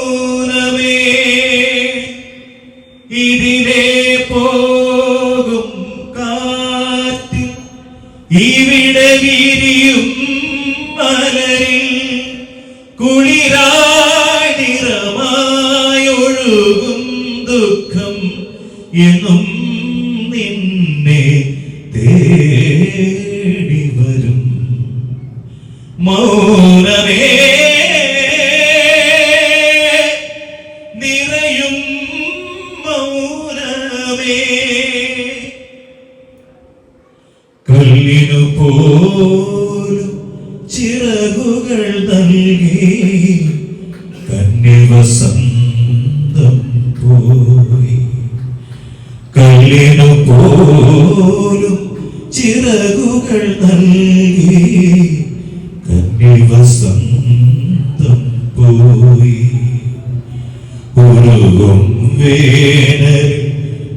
മൗനമേ ഇതിലെ പോകും കാറ്റ്. ഇവിടെ മലരിൽ കുളിരാടിറമായൊഴുകും ദുഃഖം എന്നും കല്ലിനു പോലും ചിറകുകൾ നൽകി കന്യവസന്തം പോയി. കല്ലിനു പോലും ചിറകുകൾ നൽകി കന്യവസന്തം പോയി. ഉരുകും വേനൽ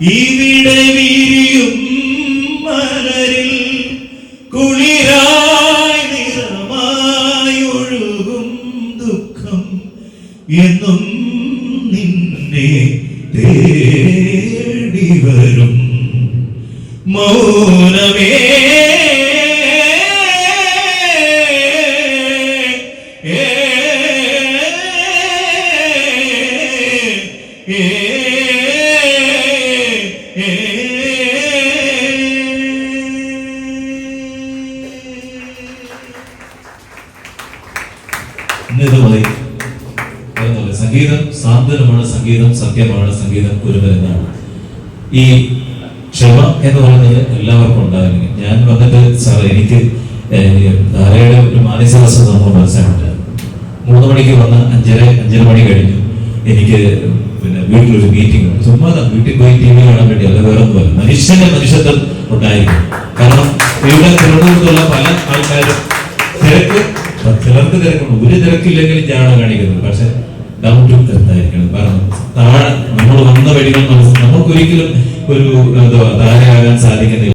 ഇവിടെ വിരിയും മലരിൽ കുളിരായി നിറമായി ഒഴുകും ദുഃഖം എന്നും നിന്നെ തേടി വരും. മൗനമേ ഏ, ഏ, ഇന്നിതുപോലെ പറയുന്നില്ല, സംഗീതം സാന്ത്വനമാണ് സംഗീതം സത്യമാണ് സംഗീതം ഒരുവരെന്നാണ് ഈ ക്ഷമ എന്ന് പറയുന്നത് എല്ലാവർക്കും ഉണ്ടാവില്ല ഞാൻ വന്നിട്ട് സാർ എനിക്ക് ധാരയുടെ ഒരു മാനസികാവസ്ഥ നമ്മൾ മനസ്സിലാക്കില്ല മൂന്ന് മണിക്ക് വന്ന് അഞ്ചര അഞ്ചര മണി കഴിഞ്ഞു എനിക്ക് പിന്നെ വീട്ടിലൊരു മീറ്റിംഗ് ഉണ്ട്. ചുമ്മാ വീട്ടിൽ പോയി ടി വി കാണാൻ വേണ്ടി അല്ല വേറെ ഒന്നുമല്ല മനുഷ്യന്റെ മനുഷ്യത്വം ഉണ്ടായിരിക്കും കാരണം ഇവിടെ തിരുവനന്തപുരത്തുള്ള പല ആൾക്കാരും തിരക്ക് ചിലർക്ക് തിരക്കുണ്ട്. ഒരു തിരക്കില്ലെങ്കിലും ഞാനാണ് കാണിക്കുന്നത് പക്ഷെ ഡൗൺ ടു കാരണം താഴെ നമ്മൾ വന്ന വഴികൾ നമുക്ക് ഒരിക്കലും ഒരു എന്താ ആകാൻ സാധിക്കുന്നില്ല.